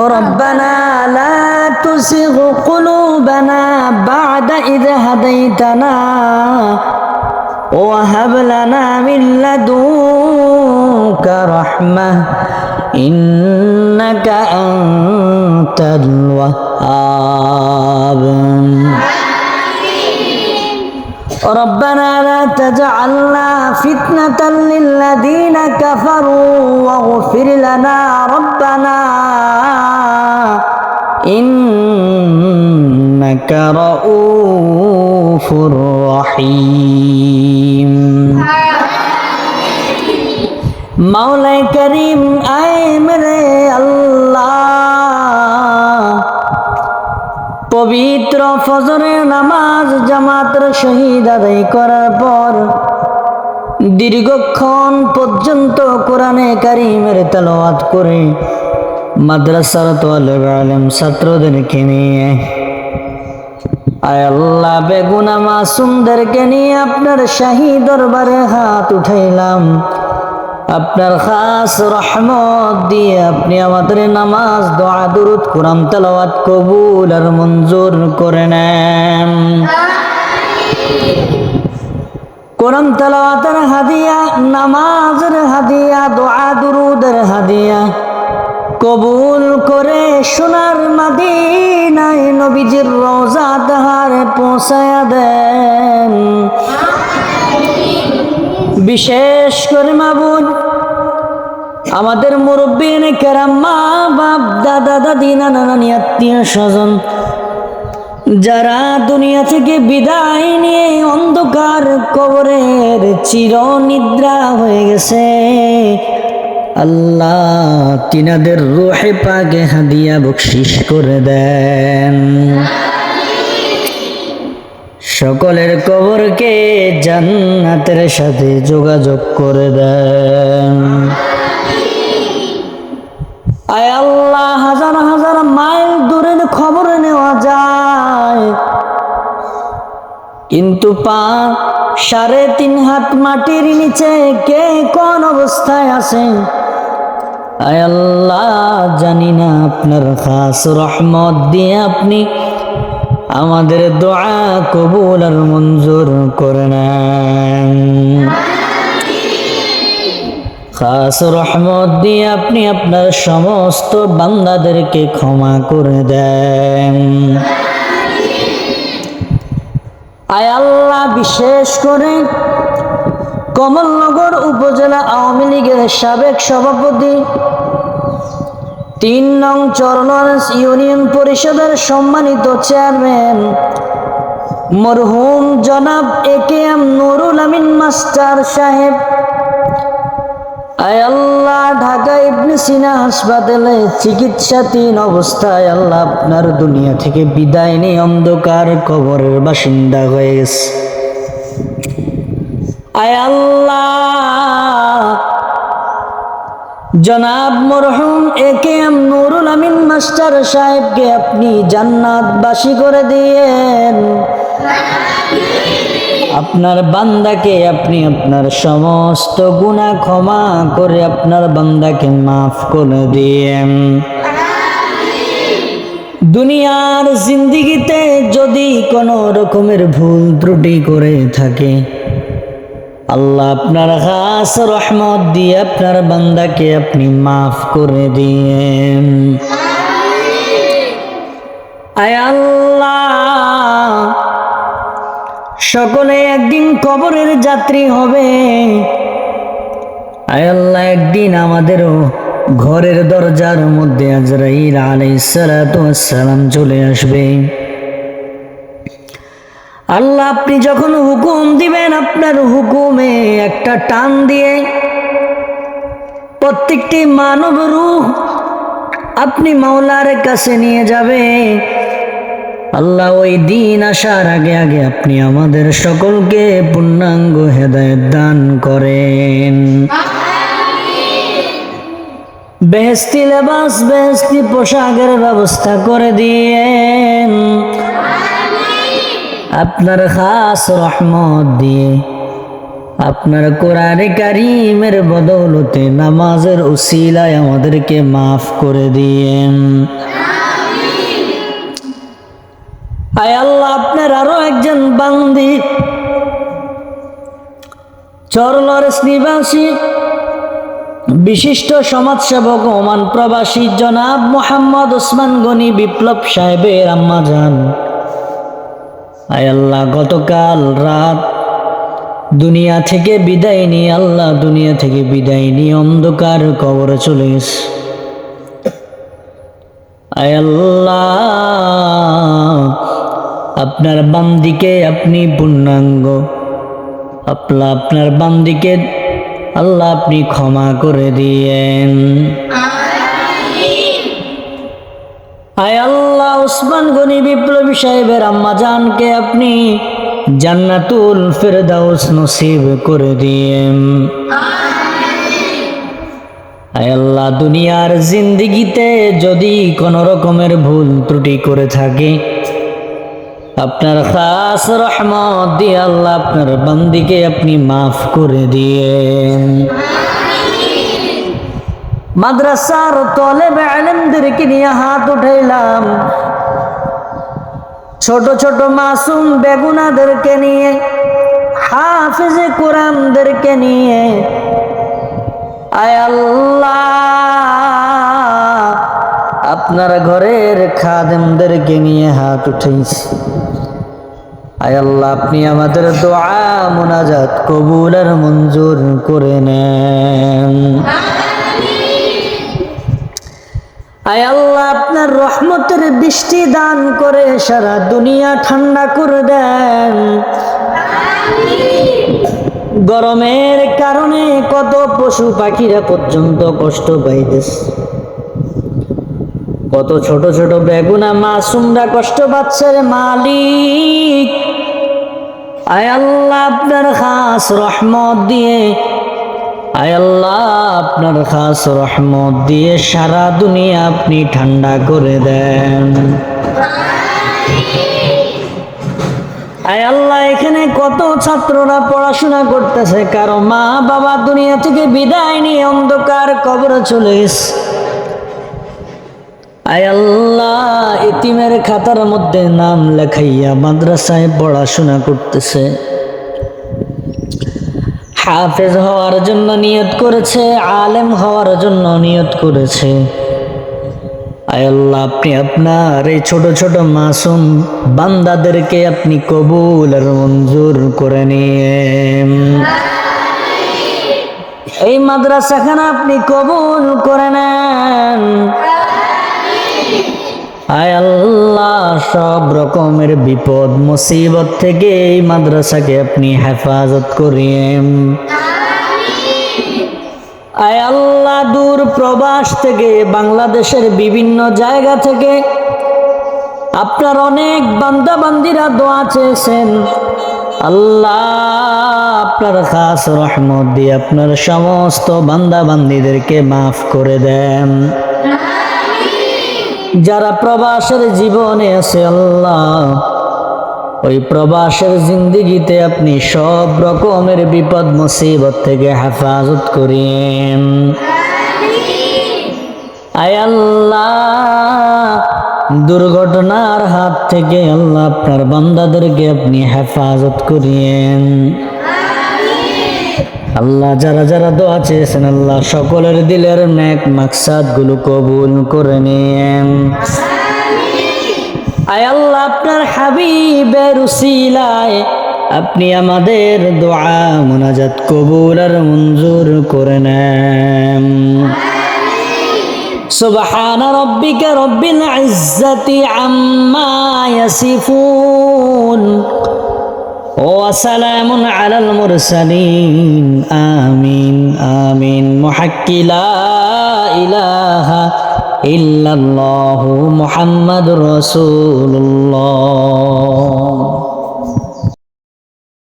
ربنا لا تزغ قلوبنا بعد إذ هديتنا وهب لنا من لدنك رحمة إنك أنت الوهاب. ربنا لا تجعلنا فتنة للذين كفروا واغفر لنا ربنا إنك رؤوف رحيم مولا كريم أي مرے اللہ পবিত্র ফজরের নামাজ জামাতের শহীদ আদায় করার পর দীর্ঘক্ষণ পর্যন্ত কোরআনে কারিমের তেলাওয়াত করে মাদ্রাসার তোয়ালেব আলেম ছাত্রদেরকে নিয়ে। আল্লাহ, বেগুনা মাসুমদেরকে নিয়ে আপনার শাহী দরবারে হাত উঠাইলাম। আপনার খাস রহমত দিয়ে আপনি আমাদের নামাজ, দোয়া, দুরুদ, কোরআন, তেলাওয়াত কবুল আর মঞ্জুর করে নেন। কোরআন, তেলাওয়াতের হাদিয়া, নামাজের হাদিয়া, দোয়া, দুরুদের হাদিয়া কবুল করে সোনার মাদিনায় নবীজির রোজা তাহারে পৌঁছায়া দেন। বিশেষ করে মাবুদ আমাদের মুরব্বীন কেরাম মা বাপ, দাদা, দাদি, নানা, নানি, আত্মীয় স্বজন, যারা দুনিয়া থেকে বিদায় নিয়ে অন্ধকার কবরের চির নিদ্রা হয়ে গেছে। আল্লাহ তিনাদের রোহে পাকে হাদিয়া বকশিস করে দেন। সকলের কবরকে জান্নাতের সাথে যোগাযোগ করে দেন। আয় আল্লাহ, হাজার হাজার মাইল দূরের খবর নেওয়া যায়। কিন্তু পা সাড়ে তিন হাত মাটির নিচে কে কোন অবস্থায় আছে? আয় আল্লাহ, জানি না আপনার খাস রহমত দিয়ে আপনি আমাদের দোয়া কবুল আর মঞ্জুর করে খাস রহমত দিয়ে আপনি আপনার সমস্ত বান্দাদেরকে ক্ষমা করে দেন। আয় আল্লাহ, বিশেষ করে কমলনগর উপজেলা আওয়ামী লীগের সাবেক সভাপতি তিন নং চরলরেন্স ইউনিয়ন পরিষদের সম্মানিত চেয়ারম্যান। মরহুম জনাব A K M Nurul Amin master সাহেব। আল্লাহ, ঢাকা ইবনে সিনা হাসপাতালে চিকিৎসাধীন অবস্থায় আল্লাহ আপনার দুনিয়া থেকে বিদায় নিয়ে অন্ধকার কবরের বাসিন্দা হয়ে গেছে। আয় আল্লাহ জনাব মরহুম A K M Nurul Amin master সাহেবকে আপনি জান্নাতবাসী করে দিয়েন। আপনার বান্দাকে আপনি আপনার সমস্ত গুণা ক্ষমা করে আপনার বান্দাকে মাফ করে দিয়েন। দুনিয়ার জিন্দিগিতে যদি কোনো রকমের ভুল ত্রুটি করে থাকে আল্লাহ আপনার খাস রহমত দিয়ে আপনার বান্দাকে আপনি মাফ করে দিয়েন। আয় আল্লাহ, সকলে একদিন কবরের যাত্রী হবে। আয় আল্লাহ, একদিন আমাদেরও ঘরের দরজার মধ্যে আজরাইল আলাইসালাম চলে আসবে। আল্লাহ, আপনি যখন হুকুম দিবেন আপনার হুকুমে একটা টান দিয়ে, প্রত্যেকটি মানব রূহ আপনি মাওলার কাছে নিয়ে যাবে আল্লাহ, ওই দিন আসার আগে আগে আপনি আমাদের সকলকে পূর্ণাঙ্গ হেদায়ত দান করেন। বেহস্তি লেবাস বেহস্তি পোশাকের ব্যবস্থা করে দিয়েন। আপনার খাস রহমত দিয়ে আপনার কোরআনে কারিমের বদৌলতে নামাজের উসিলায় আমাদেরকে মাফ করে দিয়েন। আয় আল্লাহ, আপনার আরও একজন বান্দি চরলরেস নিবাসী বিশিষ্ট সমাজসেবক ওমান প্রবাসী জনাব মোহাম্মদ ওসমান গনি বিপ্লব সাহেবের আম্মা যান আয় আল্লাহ, গতকাল রাত দুনিয়া থেকে বিদায় নিয়ে আল্লাহ দুনিয়া থেকে বিদায় নিয়ে অন্ধকার কবরে চলে গেছে। আয় আল্লাহ, আপনার বান্দিকে আপনি পূর্ণাঙ্গ। আপনা আপনার বান্দিকে আল্লাহ আপনি ক্ষমা করে দিয়েন। উসমান গনি বিপ্লবী সাহেবের আম্মা জানকে আপনি জান্নাতুল ফেরদাউস নসিব করে দিয়েন। আল্লাহ, দুনিয়ার জিন্দিগিতে যদি কোনো রকমের ভুল ত্রুটি করে থাকে, আপনার খাস রহমত দিয়ে আল্লাহ আপনার বান্দিকে আপনি মাফ করে দিয়েন। মাদ্রাসার তলেবে আলেমদেরকে নিয়ে হাত উঠাইলাম। ছোট ছোট মাসুম বেগুনাদেরকে নিয়ে, হাফিজে কোরআনদেরকে নিয়ে। আয় আল্লাহ, আপনার ঘরের খাদেমদেরকে নিয়ে হাত উঠেছি আয় আল্লাহ, আপনি আমাদের দোয়া মোনাজাত কবুল আর মঞ্জুর করে নেন। আয় আল্লাহ, আপনার রহমতের বৃষ্টি দান করে সারা দুনিয়া ঠান্ডা করে দেন। গরমের কারণে কত পশু পাখিরা পর্যন্ত কষ্ট পাইতেছে। কত ছোট ছোট বেগুনা মাসুমরা কষ্ট পাচ্ছে মালিক। আয় আল্লাহ, আপনার খাস রহমত দিয়ে আল্লাহ, আপনার খাস রহমত দিয়ে সারা দুনিয়া আপনি ঠান্ডা করে দেন। আয় আল্লাহ, এখানে কত ছাত্ররা পড়াশোনা করতেছে? কারও মা বাবা দুনিয়া থেকে বিদায় নিয়ে অন্ধকার কবরে চলে গেছে। আয় আল্লাহ ইতিমের খাতার মধ্যে নাম লেখাইয়া মাদ্রাসায় পড়াশোনা করতেছে। হাফেজ হওয়ার জন্য নিয়ত করেছে, আলেম হওয়ার জন্য নিয়ত করেছে। আল্লাহ, আপনি আপনার এই ছোট ছোট মাসুম বান্দাদেরকে আপনি কবুল আর মঞ্জুর করে নিয়ে এই মাদ্রাসাখানা আপনি কবুল করে নেন। আয় আল্লাহ সব রকমের বিপদ মুসিবত থেকে এই মাদ্রাসাকে আপনি হেফাজত করিয়েন। আয় আল্লাহ দূর প্রবাস থেকে বাংলাদেশের বিভিন্ন জায়গা থেকে আপনার অনেক বান্দা বান্দিরা দোয়া চেয়েছেন। আল্লাহ আপনার খাস রহমত দিয়ে আপনার সমস্ত বান্দা বান্দিদেরকে মাফ করে দেন। যারা প্রবাসের জীবনে আছে, আল্লাহ, ওই প্রবাসের জিন্দিগিতে আপনি সব রকমের বিপদ, মুসিবত থেকে হেফাজত করেন। আয় আল্লাহ, দুর্ঘটনার হাত থেকে আল্লাহ আপনার বান্দাদেরকে আপনি হেফাজত করিয়েন আল্লাহ যারা যারা দোয়া চেয়েছেন আল্লাহ সকলের দিলের ন্যাক মাকসাদ গুলো কবুল করে নেন আয় আল্লাহ আপনার হাবিবের উসিলায় আপনি আমাদের দোয়া মোনাজাত কবুল আর মঞ্জুর করে নেন سبحان ربك رب العزة عما يصفون وسلام على المرسلين آمين آمين محكي لا إله إلا الله محمد رسول الله